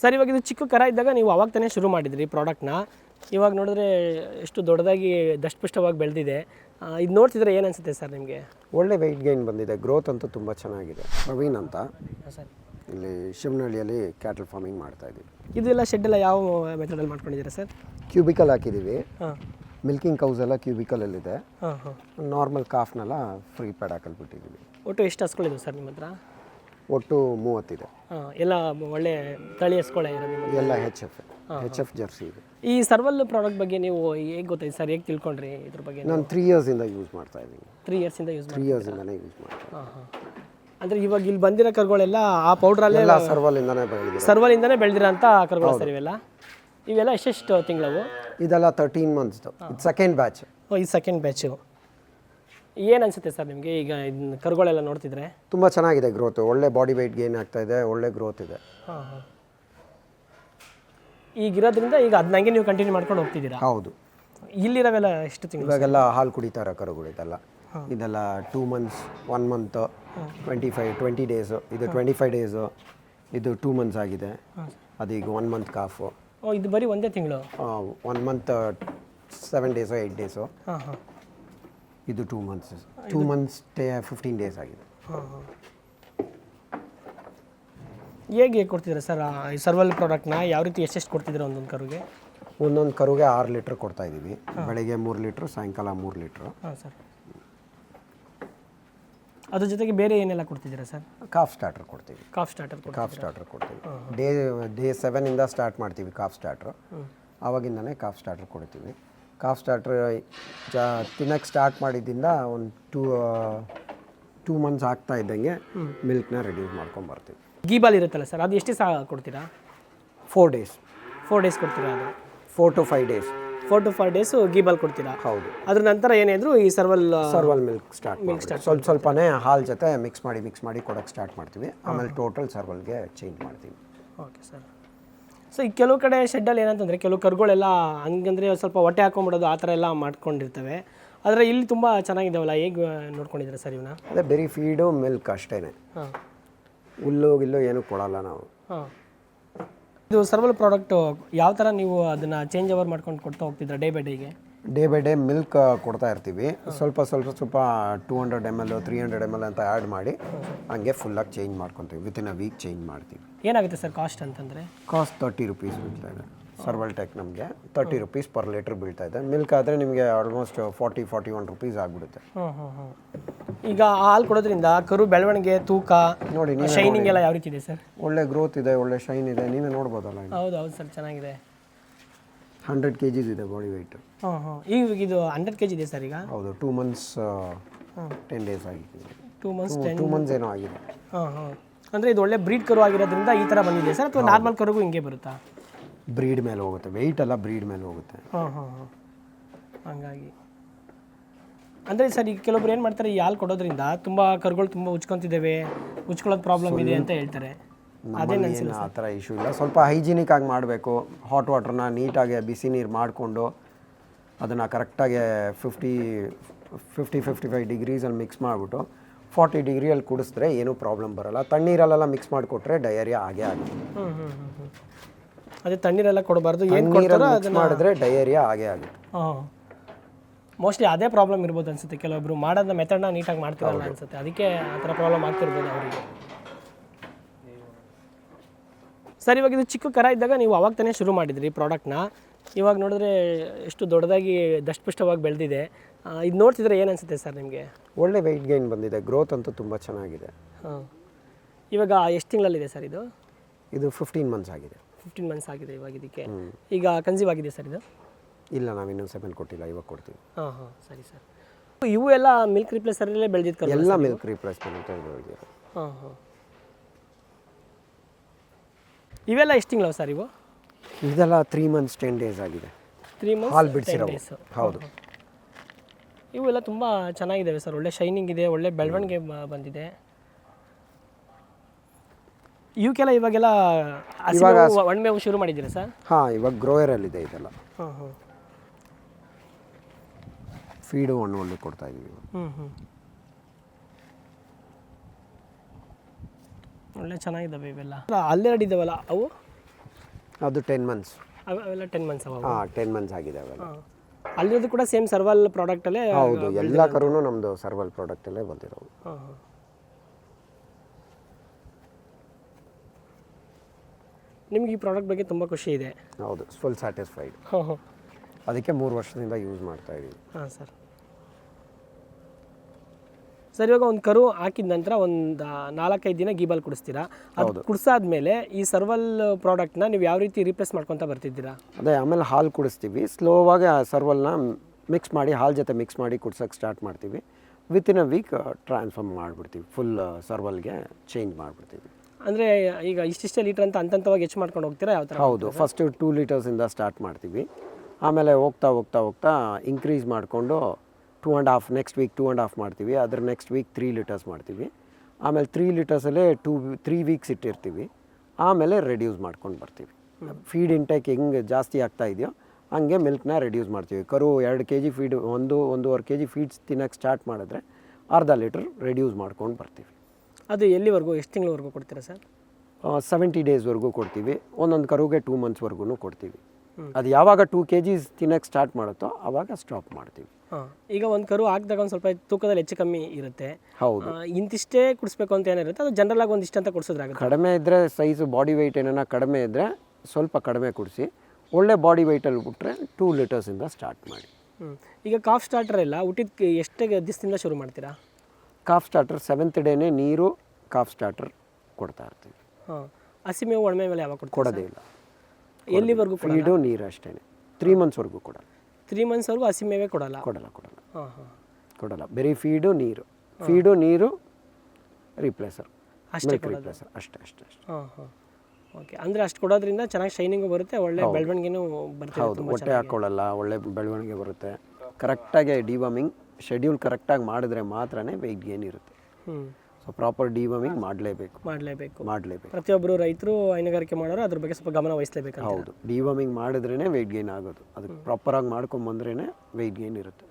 Sir ಇವಾಗ ಇದು ಚಿಕ್ಕ ಕರ ಇದ್ದಾಗ ನೀವು ಅವಾಗ ತಾನೇ ಶುರು ಮಾಡಿದ್ರಿ ಪ್ರಾಡಕ್ಟ್ನ ಇವಾಗ ನೋಡಿದ್ರೆ ಎಷ್ಟು ದೊಡ್ಡದಾಗಿ ದಷ್ಟಪುಷ್ಟವಾಗಿ ಬೆಳೆದಿದೆ. ಇದು ನೋಡ್ತಿದ್ರೆ ಏನು ಅನಿಸುತ್ತೆ ಸರ್ ನಿಮಗೆ? ಒಳ್ಳೆ ವೆಯ್ಟ್ ಗೈನ್ ಬಂದಿದೆ. ಗ್ರೋತ್ ಅಂತೂ ತುಂಬ ಚೆನ್ನಾಗಿದೆ. ಪ್ರವೀಣ್ ಅಂತ. ಸರ್. ಇಲ್ಲಿ ಶಿವನಹಳ್ಳಿಯಲ್ಲಿ ಕ್ಯಾಟಲ್ ಫಾರ್ಮಿಂಗ್ ಮಾಡ್ತಾ ಇದ್ದೀವಿ. ಇದೆಲ್ಲ ಶೆಡ್ ಎಲ್ಲ ಯಾವ ಮೆಥಡಲ್ಲಿ ಮಾಡ್ಕೊಂಡಿದ್ದೀರಾ ಸರ್? ಕ್ಯೂಬಿಕಲ್ ಹಾಕಿದ್ದೀವಿ. ಹಾಂ. ಮಿಲ್ಕಿಂಗ್ ಕೌಸ್ ಎಲ್ಲ ಕ್ಯೂಬಿಕಲಲ್ಲಿದೆ ಹಾಂ ಹಾಂ. ನಾರ್ಮಲ್ ಕಾಫ್ನೆಲ್ಲ ಫ್ರೀ ಪ್ಯಾಡ್ ಹಾಕಲ್ಬಿಟ್ಟಿದ್ದೀವಿ. ಒಟ್ಟು ಎಷ್ಟು ಹಸ್ಗಳಿದೆ ಸರ್ ನಿಮ್ಮ ಹತ್ರ ಒಟ್ಟು ಮೂವತ್ತಿದೆ. ಎಲ್ಲ ಒಳ್ಳೆ ತಳಿ ಹಸ್ಗಳೇ ಇರೋದು ನಿಮ್ಮ ಎಲ್ಲ H F H F Jersey ಇದೆ. ಈ ಸರ್ವಲ್ ಪ್ರಾಡಕ್ಟ್ ಬಗ್ಗೆ ನೀವು ಹೇಗೆ ಗೊತ್ತಾಯ್ತು ಸರ್ ಹೇಗೆ ತಿಳ್ಕೊಂಡ್ರಿ ಇದ್ರ ಬಗ್ಗೆ ನಾನು ತ್ರೀ ಇಯರ್ಸಿಂದ ಯೂಸ್ ಮಾಡ್ತಾ ಇದ್ದೀನಿ. ತ್ರೀ ಇಯರ್ಸಿಂದ ಯೂಸ್ ತ್ರೀ ಇಯರ್ಸಿಂದನೇ ಯೂಸ್ ಮಾಡ್ತಾ ಅಂದ್ರೆ ಇವಾಗ ಇಲ್ಲಿ ಬಂದಿರೋ ಕರುಗಳೆಲ್ಲ ಆ ಪೌಡ್ರಲ್ಲೇ ಎಲ್ಲ ಸರ್ವಲಿಂದನೇ ಬೆಳೆದಿದೆ ಸರ್ವಲಿಂದನೇ ಬೆಳೆದಿರೋಂಥ ಕರುಗಳು ಸರ್ ಇವೆಲ್ಲ? ಇವೆಲ್ಲ ಎಷ್ಟೆಷ್ಟು ತಿಂಗಳವು? ಇದೆಲ್ಲ ತರ್ಟೀನ್ ಮಂತ್ಸ್ದು ಇದು ಸೆಕೆಂಡ್ ಬ್ಯಾಚ್ ಓ ಇದು ಸೆಕೆಂಡ್ ಬ್ಯಾಚು ಏನು ಅನಿಸುತ್ತೆ ಸರ್ ನಿಮಗೆ? ಈಗ ಇದನ್ನ ಕರುಗಳೆಲ್ಲ ನೋಡ್ತಿದ್ರೆ? ತುಂಬ ಚೆನ್ನಾಗಿದೆ ಗ್ರೋತ್ ಒಳ್ಳೆ ಬಾಡಿ ವೆಯ್ಟ್ ಗೇನ್ ಆಗ್ತಾ ಇದೆ ಒಳ್ಳೆ ಗ್ರೋತ್ ಇದೆ. ಹಾಂ ಹಾಂ. ಈಗಿರೋದ್ರಿಂದ ಈಗ ಅದನ್ನಂಗೆ ನೀವು ಕಂಟಿನ್ಯೂ ಮಾಡ್ಕೊಂಡು ಹೋಗ್ತಿದ್ದೀರಾ? ಹೌದು. ಇಲ್ಲಿರೋವೆಲ್ಲ ಎಷ್ಟು ತಿಂಗಳು ಇವಾಗೆಲ್ಲ ಹಾಲು ಕುಡಿತಾ ಇರೋ ಕರುಗಳು ಇದೆಲ್ಲ. ಇದೆಲ್ಲ two months one month twenty five twenty days ಇದು ಟ್ವೆಂಟಿ ಫೈವ್ ಡೇಸು ಇದು ಟೂ ಮಂತ್ಸ್ ಆಗಿದೆ. ಅದೀಗ ಒನ್ ಮಂತ್ ಕಾಫು ಓ ಇದು ಬರೀ ಒಂದೇ ತಿಂಗಳು? One month seven days eight days ಹಾಂ ಹಾಂ. ಇದು two months two months fifteen days ಆಗಿದೆ. ಹಾಂ ಹಾಂ. ಹೇಗೆ ಕೊಡ್ತಿದ್ದೀರಾ ಸರ್ ಈ ಸರ್ವಲ್ ಪ್ರಾಡಕ್ಟ್ನ ಯಾವ ರೀತಿ ಎಷ್ಟೆಷ್ಟು ಕೊಡ್ತಿದ್ದೀರಾ ಒಂದೊಂದು ಕರುಗೆ? ಒಂದೊಂದು ಕರುಗೆ ಆರು ಲೀಟ್ರ್ ಕೊಡ್ತಾ ಇದ್ದೀವಿ. ಬೆಳಗ್ಗೆ ಮೂರು ಲೀಟ್ರ್ ಸಾಯಂಕಾಲ ಮೂರು ಲೀಟ್ರ್ ಹಾಂ ಸರ್. ಅದ್ರ ಜೊತೆಗೆ ಬೇರೆ ಏನೆಲ್ಲ ಕೊಡ್ತಿದ್ದೀರಾ ಸರ್? ಕಾಫ್ ಸ್ಟಾರ್ಟರ್ ಕೊಡ್ತೀವಿ. ಕಾಫ್ ಸ್ಟಾರ್ಟರ್ ಕಾಫ್ ಸ್ಟಾರ್ಟರ್ ಕೊಡ್ತೀವಿ. ಡೇ ಡೇ ಸೆವೆನಿಂದ ಸ್ಟಾರ್ಟ್ ಮಾಡ್ತೀವಿ ಕಾಫ್ ಸ್ಟಾರ್ಟ್ರು ಆವಾಗಿಂದನೇ ಕಾಫ್ ಸ್ಟಾರ್ಟರ್ ಕೊಡ್ತೀವಿ. ಕಾಫ್ ಸ್ಟಾರ್ಟರ್ ಜಾ ತಿನ್ನಕ್ಕೆ ಸ್ಟಾರ್ಟ್ ಮಾಡಿದ್ದಿಂದ ಒಂದು ಟೂ ಟೂ ಮಂತ್ಸ್ ಆಗ್ತಾ ಇದ್ದಂಗೆ ಮಿಲ್ಕ್ನ ರೆಡ್ಯೂಸ್ ಮಾಡ್ಕೊಂಬರ್ತೀವಿ ಗೀಬಾಲ್ ಇರುತ್ತಲ್ಲ ಸರ್? ಅದು ಎಷ್ಟು ಸಹ ಕೊಡ್ತೀರಾ? ಫೋರ್ ಡೇಸ್ ಫೋರ್ ಡೇಸ್ ಕೊಡ್ತೀರಾ ಅದು? Four to five days four to five days ಗೀಬಾಲ್ ಕೊಡ್ತೀರಾ? ಹೌದು. ಅದ್ರ ನಂತರ ಏನಿದ್ರು ಈ ಸರ್ವಲ್ ಸರ್ವಲ್ ಮಿಲ್ಕ್ ಸ್ಟಾರ್ಟ್ ಮಿಲ್ಕ್ ಸ್ಟಾರ್ಟ್ ಸ್ವಲ್ಪ ಸ್ವಲ್ಪನೇ ಹಾಲು ಜೊತೆ ಮಿಕ್ಸ್ ಮಾಡಿ ಮಿಕ್ಸ್ ಮಾಡಿ ಕೊಡೋಕ್ಕೆ ಸ್ಟಾರ್ಟ್ ಮಾಡ್ತೀವಿ. ಆಮೇಲೆ ಟೋಟಲ್ ಸರ್ವಲ್ಗೆ ಚೇಂಜ್ ಮಾಡ್ತೀವಿ. ಓಕೆ ಸರ್ ಸೊ ಈ ಕೆಲವು ಕಡೆ ಶೆಡ್ಡಲ್ಲಿ ಏನಂತಂದರೆ ಕೆಲವು ಕರುಗಳೆಲ್ಲ ಹಂಗಂದ್ರೆ ಸ್ವಲ್ಪ ಹೊಟ್ಟೆ ಹಾಕೊಂಡ್ಬಿಡೋದು ಆ ಥರ ಎಲ್ಲ ಮಾಡ್ಕೊಂಡಿರ್ತವೆ. ಆದರೆ ಇಲ್ಲಿ ತುಂಬ ಚೆನ್ನಾಗಿದ್ದಾವಲ್ಲ ಹೇಗೆ ನೋಡ್ಕೊಂಡಿದ್ದೀರಾ ಸರ್ ಇವನ್ನ ಅದೇ ಬರೀ ಫೀಡು ಮಿಲ್ಕ್ ಅಷ್ಟೇ ಹಾಂ. ಹುಲ್ಲು ಗಿಲ್ಲು ಏನೂ ಕೊಡಲ್ಲ ನಾವು. ಹಾಂ. ಇದು ಸರ್ವಲ್ ಪ್ರಾಡಕ್ಟು ಯಾವ ಥರ ನೀವು ಅದನ್ನು ಚೇಂಜ್ ಓವರ್ ಮಾಡ್ಕೊಂಡು ಕೊಡ್ತಾ ಹೋಗ್ತಿದ್ರೆ ಡೇ ಬೈ ಡೇಗೆ ಡೇ ಬೈ ಡೇ ಮಿಲ್ಕ್ ಕೊಡ್ತಾ ಇರ್ತೀವಿ. ಸ್ವಲ್ಪ ಸ್ವಲ್ಪ ಸ್ವಲ್ಪ two hundred M L three hundred M L ಅಂತ ಆ್ಯಡ್ ಮಾಡಿ ಹಂಗೆ ಫುಲ್ಲಾಗಿ ಚೇಂಜ್ ಮಾಡ್ಕೊತೀವಿ. ವಿತಿನ್ ಅ ವೀಕ್ ಚೇಂಜ್ ಮಾಡ್ತೀವಿ. ಏನಾಗುತ್ತೆ ಸರ್ ಕಾಸ್ಟ್ ಅಂತಂದರೆ? ಕಾಸ್ಟ್ ತರ್ಟಿ ರುಪೀಸ್ ಬೀಳ್ತಾ ಇದೆ. ಸರ್ವಲ್ ಟೆಕ್ ನಮಗೆ ತರ್ಟಿ ರುಪೀಸ್ ಪರ್ ಲೀಟ್ರ್ ಬೀಳ್ತಾ ಇದೆ. ಮಿಲ್ಕ್ ಆದರೆ ನಿಮಗೆ almost forty forty one rupees ಆಗಿಬಿಡುತ್ತೆ ಈಗ ಹಾಲು ಕೊಡೋದ್ರಿಂದ ಕರು ಬೆಳವಣಿಗೆ ತೂಕ ನೋಡಿ ಶೈನಿಂಗ್ ಎಲ್ಲ ಯಾವ ರೀತಿ ಇದೆ ಸರ್? ಒಳ್ಳೆ ಗ್ರೋತ್ ಇದೆ ಒಳ್ಳೆ ಶೈನ್ ಇದೆ. ನೀವೇ ನೋಡ್ಬೋದಲ್ಲ ಹೌದು ಹೌದು ಸರ್ ಚೆನ್ನಾಗಿದೆ. ಹಂಡ್ರೆಡ್ ಕೆ ಜಿಸ್ ಇದೆ ಬಾಡಿ ವೆಯ್ಟ್ ಹಾಂ ಹಾಂ ಈಗ ಇದು ಹಂಡ್ರೆಡ್ ಕೆ ಜಿ ಇದೆ ಸರ್ ಈಗ? ಹೌದು ಟೂ ಮಂತ್ಸ್ ಟೆನ್ ಡೇಸ್ ಆಗಿದೆ. ಟೂ ಮಂತ್ಸ್ ಟೂ ಮಂತ್ಸ್ ಏನೋ ಆಗಿದೆ. ಹಾಂ ಹಾಂ ಅಂದರೆ ಇದು ಒಳ್ಳೆ ಬ್ರೀಡ್ ಕರು ಆಗಿರೋದ್ರಿಂದ ಈ ಥರ ಬಂದಿದೆ ಸರ್ ಅಥವಾ ನಾರ್ಮಲ್ ಕರುಗೂ ಹಿಂಗೆ ಬರುತ್ತಾ? ಬ್ರೀಡ್ ಮೇಲೆ ಹೋಗುತ್ತೆ. ವೆಯ್ಟ್ ಎಲ್ಲ ಬ್ರೀಡ್ ಮೇಲೆ ಹೋಗುತ್ತೆ. ಹಾಂ ಹಾಂ ಹಾಂ ಹಂಗಾಗಿ. ಅಂದರೆ ಸರ್ ಈಗ ಕೆಲವೊಬ್ರು ಏನು ಮಾಡ್ತಾರೆ ಈ ಹಾಲು ಕೊಡೋದ್ರಿಂದ ತುಂಬ ಕರುಗಳು ತುಂಬ ಉಚ್ಕೊತಿದ್ದಾವೆ ಉಚ್ಕೊಳ್ಳೋದು ಪ್ರಾಬ್ಲಮ್ ಇದೆ ಅಂತ ಹೇಳ್ತಾರೆ. ಏನು ಆ ಥರ ಇಶ್ಯೂ ಇಲ್ಲ. ಸ್ವಲ್ಪ ಹೈಜಿನಿಕ್ ಆಗಿ ಮಾಡಬೇಕು. ಹಾಟ್ ವಾಟರ್ನ ನೀಟಾಗಿ ಬಿಸಿ ನೀರು ಮಾಡಿಕೊಂಡು ಅದನ್ನು ಕರೆಕ್ಟಾಗಿ ಫಿಫ್ಟಿ ಫಿಫ್ಟಿ ಫಿಫ್ಟಿ ಫೈವ್ ಡಿಗ್ರೀಸಲ್ಲಿ ಮಿಕ್ಸ್ ಮಾಡಿಬಿಟ್ಟು ಫಾರ್ಟಿ ಡಿಗ್ರಿಯಲ್ಲಿ ಕುಡಿಸಿದ್ರೆ ಏನೂ ಪ್ರಾಬ್ಲಮ್ ಬರೋಲ್ಲ. ತಣ್ಣೀರಲ್ಲೆಲ್ಲ ಮಿಕ್ಸ್ ಮಾಡಿಕೊಟ್ರೆ ಡಯರಿಯಾ ಆಗೇ ಆಗುತ್ತೆ. ಹ್ಞೂ ಹ್ಞೂ ಹ್ಞೂ ಹ್ಞೂ ಅದೇ ತಣ್ಣೀರೆಲ್ಲ ಕೊಡಬಾರ್ದು. ಏನು ಮಿಕ್ಸ್ ಮಾಡಿದ್ರೆ ಡಯರಿಯಾ ಆಗೇ ಆಗುತ್ತೆ. ಹಾಂ. ಮೋಸ್ಟ್ಲಿ ಅದೇ ಪ್ರಾಬ್ಲಮ್ ಇರ್ಬೋದು ಅನ್ಸುತ್ತೆ. ಕೆಲವೊಬ್ರು ಮಾಡೋದನ್ನ ಮೆಥಡ್ನ ನೀಟಾಗಿ ಮಾಡ್ತಿರಲ್ಲ ಅನ್ಸುತ್ತೆ. ಅದಕ್ಕೆ ಆ ಥರ ಪ್ರಾಬ್ಲಮ್ ಆಗ್ತಿರ್ಬೋದು ಅವರಿಗೆ. ಸರ್ ಇವಾಗ ಇದು ಚಿಕ್ಕ ಕರ ಇದ್ದಾಗ ನೀವು ಅವಾಗ ತಾನೇ ಶುರು ಮಾಡಿದ್ರಿ ಪ್ರಾಡಕ್ಟ್ನ ಇವಾಗ ನೋಡಿದ್ರೆ ಎಷ್ಟು ದೊಡ್ಡದಾಗಿ ದಷ್ಟಪುಷ್ಟವಾಗಿ ಬೆಳೆದಿದೆ. ಇದು ನೋಡ್ತಿದ್ರೆ ಏನು ಅನಿಸುತ್ತೆ ಸರ್ ನಿಮಗೆ? ಒಳ್ಳೆ ವೆಯ್ಟ್ ಗೈನ್ ಬಂದಿದೆ. ಗ್ರೋತ್ ಅಂತೂ ತುಂಬ ಚೆನ್ನಾಗಿದೆ. ಹಾಂ. ಇವಾಗ ಎಷ್ಟು ತಿಂಗಳಲ್ಲಿದೆ ಸರ್ ಇದು? ಇದು ಫಿಫ್ಟೀನ್ ಮಂತ್ಸ್ ಆಗಿದೆ. ಫಿಫ್ಟೀನ್ ಮಂತ್ಸ್ ಆಗಿದೆ ಇವಾಗ ಇದಕ್ಕೆ. ಈಗ ಕನ್ಸೀವ್ ಆಗಿದೆ ಸರ್ ಇದು? ಇಲ್ಲ ನಾವು ಇನ್ನೊಂದು ಸೆಮೆಲ್ ಕೊಟ್ಟಿಲ್ಲ ಇವಾಗ ಕೊಡ್ತೀವಿ. ಹಾಂ ಹಾಂ ಸರಿ ಸರ್. ಇವು ಎಲ್ಲ ಮಿಲ್ಕ್ ರಿಪ್ಲೇಸರಲ್ಲೇ ಬೆಳೆದಿತ್ತು ಎಲ್ಲ ಮಿಲ್ಕ್ ರಿಪ್ಲೇಸ್ ಇದೆ ಹಾಂ ಹಾಂ. ಇವೆಲ್ಲ ಎಷ್ಟು ತಿಂಗಳು ಸರ್ ಇವು? ಇದೆಲ್ಲ ತ್ರೀ ಮಂತ್ಸ್ ಟೆನ್ ಡೇಸ್ ಆಗಿದೆ. ತ್ರೀ ಮಂತ್ಸ್ ಹಾಲು ಬಿಡಿಸಿರೋ ಹೌದು. ಇವೆಲ್ಲ ತುಂಬ ಚೆನ್ನಾಗಿದ್ದಾವೆ ಸರ್. ಒಳ್ಳೆ ಶೈನಿಂಗ್ ಇದೆ ಒಳ್ಳೆ ಬೆಳವಣಿಗೆ ಬಂದಿದೆ. ಇವಕ್ಕೆಲ್ಲ ಇವಾಗೆಲ್ಲ ಇವಾಗ ಒಣಮೆ ಶುರು ಮಾಡಿದ್ದೀರಾ ಸರ್? ಹಾಂ ಇವಾಗ ಗ್ರೋಯರಲ್ಲಿದೆ ಇದೆಲ್ಲ. ಹಾಂ ಹಾಂ ಫೀಡು ಹಣ್ಣು ಒಳ್ಳೆ ಕೊಡ್ತಾ ಇದ್ದೀವಿ ಹ್ಞೂ ಹ್ಞೂ ಒಳ್ಳೆ ಚೆನ್ನಾಗಿದ್ದಾವೆ ಇವೆಲ್ಲ. ಅಲ್ಲೇ ಇದ್ದಾವಲ್ಲ ಅವು? ಅದು ಟೆನ್ ಮಂತ್ಸ್ ಅವ್- ಅವೆಲ್ಲ ಟೆನ್ ಮಂತ್ಸ್ ಅವ ಹಾಂ ಟೆನ್ ಮಂತ್ಸ್ ಆಗಿದೆ ಅವೆಲ್ಲ. ಅಲ್ಲಿರೋದು ಕೂಡ ಸೇಮ್ ಸರ್ವಲ್ ಪ್ರಾಡಕ್ಟಲ್ಲೇ ಹೌದು ಎಲ್ಲ ಕರುನು ನಮ್ಮದು ಸರ್ವಲ್ ಪ್ರಾಡಕ್ಟಲ್ಲೇ ಬಂದಿರೋದು. ಹಾಂ ಹಾಂ. ನಿಮ್ಗೆ ಈ ಪ್ರಾಡಕ್ಟ್ ಬಗ್ಗೆ ತುಂಬ ಖುಷಿ ಇದೆ. ಹೌದು ಫುಲ್ ಸ್ಯಾಟಿಸ್ಫೈಡ್ ಹಾಂ ಹಾಂ. ಅದಕ್ಕೆ ಮೂರು ವರ್ಷದಿಂದ ಯೂಸ್ ಮಾಡ್ತಾ ಇದ್ದೀವಿ ಹಾಂ ಸರ್. ಸರ್ ಇವಾಗ ಒಂದು ಕರು ಹಾಕಿದ ನಂತರ ಒಂದು ನಾಲ್ಕೈದು ದಿನ ಗೀಬಲ್ ಕುಡಿಸ್ತೀರಾ? ಅದು ಕುಡಿಸಾದ್ಮೇಲೆ ಈ ಸರ್ವಲ್ ಪ್ರಾಡಕ್ಟ್ನ ನೀವು ಯಾವ ರೀತಿ ರೀಪ್ಲೇಸ್ ಮಾಡ್ಕೊತ ಬರ್ತಿದ್ದೀರಾ? ಅದೇ ಆಮೇಲೆ ಹಾಲು ಕುಡಿಸ್ತೀವಿ. ಸ್ಲೋವಾಗಿ ಆ ಸರ್ವಲ್ನ ಮಿಕ್ಸ್ ಮಾಡಿ ಹಾಲು ಜೊತೆ ಮಿಕ್ಸ್ ಮಾಡಿ ಕುಡ್ಸೋಕ್ಕೆ ಸ್ಟಾರ್ಟ್ ಮಾಡ್ತೀವಿ. ವಿತಿನ್ ಅ ವೀಕ್ ಟ್ರಾನ್ಸ್ಫಾರ್ಮ್ ಮಾಡಿಬಿಡ್ತೀವಿ. ಫುಲ್ ಸರ್ವಲ್ಗೆ ಚೇಂಜ್ ಮಾಡಿಬಿಡ್ತೀವಿ. ಅಂದರೆ ಈಗ ಇಷ್ಟಿಷ್ಟೇ ಲೀಟರ್ ಅಂತ ಅಂತಂತವಾಗಿ ಹೆಚ್ಚು ಮಾಡ್ಕೊಂಡು ಹೋಗ್ತೀರಾ? ಯಾವ ಥರ ಹೌದು. ಫಸ್ಟು ಟೂ ಲೀಟರ್ಸಿಂದ ಸ್ಟಾರ್ಟ್ ಮಾಡ್ತೀವಿ. ಆಮೇಲೆ ಹೋಗ್ತಾ ಹೋಗ್ತಾ ಹೋಗ್ತಾ ಇನ್ಕ್ರೀಸ್ ಮಾಡಿಕೊಂಡು two and half next week two and half ಮಾಡ್ತೀವಿ ಅದ್ರ ನೆಕ್ಸ್ಟ್ ವೀಕ್ ತ್ರೀ ಲೀಟರ್ಸ್ ಮಾಡ್ತೀವಿ. ಆಮೇಲೆ ತ್ರೀ ಲೀಟರ್ಸಲ್ಲೇ ಟೂ ತ್ರೀ ವೀಕ್ಸ್ ಇಟ್ಟಿರ್ತೀವಿ. ಆಮೇಲೆ ರೆಡ್ಯೂಸ್ ಮಾಡ್ಕೊಂಡು ಬರ್ತೀವಿ. ಫೀಡ್ ಇಂಟೇಕ್ ಹೆಂಗೆ ಜಾಸ್ತಿ ಆಗ್ತಾ ಇದೆಯೋ ಹಂಗೆ ಮಿಲ್ಕ್ನ ರೆಡ್ಯೂಸ್ ಮಾಡ್ತೀವಿ. ಕರು ಎರಡು ಕೆ ಜಿ ಫೀಡ್ ಒಂದು ಒಂದೂವರೆ ಕೆ ಜಿ ಫೀಡ್ಸ್ ತಿನ್ನೋಕ್ಕೆ ಸ್ಟಾರ್ಟ್ ಮಾಡಿದ್ರೆ ಅರ್ಧ ಲೀಟ್ರ್ ರೆಡ್ಯೂಸ್ ಮಾಡ್ಕೊಂಡು ಬರ್ತೀವಿ. ಅದು ಎಲ್ಲಿವರೆಗೂ ಎಷ್ಟು ತಿಂಗಳವರೆಗೂ ಕೊಡ್ತೀರಾ ಸರ್? ಸೆವೆಂಟಿ ಡೇಸ್ವರೆಗೂ ಕೊಡ್ತೀವಿ. ಒಂದೊಂದು ಕರುಗೆ ಟೂ ಮಂತ್ಸ್ವರೆಗೂ ಕೊಡ್ತೀವಿ. ಅದು ಯಾವಾಗ ಟೂ ಕೆ ಜಿಸ್ ತಿನ್ನೋಕ್ಕೆ ಸ್ಟಾರ್ಟ್ ಮಾಡುತ್ತೋ ಆವಾಗ ಸ್ಟಾಪ್ ಮಾಡ್ತೀವಿ. ಈಗ ಒಂದು ಕರು ಹಾಕಿದಾಗ ಒಂದು ಸ್ವಲ್ಪ ತೂಕದಲ್ಲಿ ಹೆಚ್ಚು ಕಮ್ಮಿ ಇರುತ್ತೆ. ಹೌದು. ಇಂತಿಷ್ಟೇ ಕುಡಿಸ್ಬೇಕು ಅಂತ ಏನಿರುತ್ತೆ? ಅದು ಜನರಲ್ ಆಗಿ ಒಂದಿಷ್ಟು ಅಂತ ಕುಡಿಸೋದ್ರಾಗುತ್ತೆ ಕಡಿಮೆ ಇದ್ದರೆ ಸೈಜು ಬಾಡಿ ವೆಯ್ಟ್ ಏನಾರ ಕಡಿಮೆ ಇದ್ದರೆ ಸ್ವಲ್ಪ ಕಡಿಮೆ ಕುಡಿಸಿ. ಒಳ್ಳೆ ಬಾಡಿ ವೆಯ್ಟಲ್ಲಿ ಬಿಟ್ಟರೆ ಟೂ ಲೀಟರ್ಸಿಂದ ಸ್ಟಾರ್ಟ್ ಮಾಡಿ. ಈಗ ಕಾಫ್ ಸ್ಟಾರ್ಟರ್ ಎಲ್ಲ ಹುಟ್ಟಿದ ಎಷ್ಟೇ ದಿವಸದಿಂದ ಶುರು ಮಾಡ್ತೀರಾ? ಕಾಫ್ ಸ್ಟಾರ್ಟರ್ ಸೆವೆಂತ್ ಡೇನೇ ನೀರು ಕಾಫ್ ಸ್ಟಾರ್ಟರ್ ಕೊಡ್ತಾ ಇರ್ತೀವಿ. ಹಾಂ. ಹಸಿಮೇವು ಒಣಮೆ ಮೇಲೆ ಯಾವಾಗ ಕೊಡೋದೇ ಇಲ್ಲ. ಎಲ್ಲಿವರೆಗೂ ಫೀಡು ನೀರು ಅಷ್ಟೇ ತ್ರೀ ಮಂತ್ಸ್ವರೆಗೂ ಕೊಡಲ್ಲ. ತ್ರೀ ಮಂತ್ಸ್ವರೆಗೂ ಹಸಿಮೇವೆ ಕೊಡಲ್ಲ? ಕೊಡಲ್ಲ ಕೊಡಲ್ಲ. ಹಾಂ ಹಾಂ. ಕೊಡಲ್ಲ. ಬರೀ ಫೀಡು ನೀರು. ಫೀಡು ನೀರು ರೀಪ್ಲೇಸರ್ ಅಷ್ಟೇ ರೀಪ್ಲೇಸರ್ ಅಷ್ಟೇ ಅಷ್ಟೇ ಅಷ್ಟೇ. ಹಾಂ ಹಾಂ. ಓಕೆ ಅಂದರೆ ಅಷ್ಟು ಕೊಡೋದ್ರಿಂದ ಚೆನ್ನಾಗಿ ಶೈನಿಂಗು ಬರುತ್ತೆ ಒಳ್ಳೆ ಬೆಳವಣಿಗೆನೂ ಬರ್ತದೆ ಹೌದು. ಹೊಟ್ಟೆ ಹಾಕ್ಕೊಳ್ಳಲ್ಲ ಒಳ್ಳೆ ಬೆಳವಣಿಗೆ ಬರುತ್ತೆ. ಕರೆಕ್ಟಾಗಿ ಡಿವಾಮಿಂಗ್ ಶೆಡ್ಯೂಲ್ ಕರೆಕ್ಟಾಗಿ ಮಾಡಿದ್ರೆ ಮಾತ್ರನೇ ವೆಯ್ಟ್ ಗೇನ್ ಇರುತ್ತೆ. ಹ್ಞೂ ಸೊ ಪ್ರಾಪರ್ ಡಿವರ್ಮಿಂಗ್ ಮಾಡಲೇಬೇಕು. ಮಾಡಲೇಬೇಕು. ಮಾಡಲೇಬೇಕು. ಪ್ರತಿಯೊಬ್ಬರು ರೈತರು ಹೈನುಗಾರಿಕೆ ಮಾಡೋರು ಅದ್ರ ಬಗ್ಗೆ ಸ್ವಲ್ಪ ಗಮನ ವಹಿಸಲೇಬೇಕು ಹೌದು. ಡಿವರ್ಮಿಂಗ್ ಮಾಡಿದ್ರೇ ವೆಯ್ಟ್ ಗೇನ್ ಆಗೋದು. ಅದಕ್ಕೆ ಪ್ರಾಪರಾಗಿ ಮಾಡ್ಕೊಂಬಂದ್ರೇ ವೆಯ್ಟ್ ಗೇನ್ ಇರುತ್ತೆ.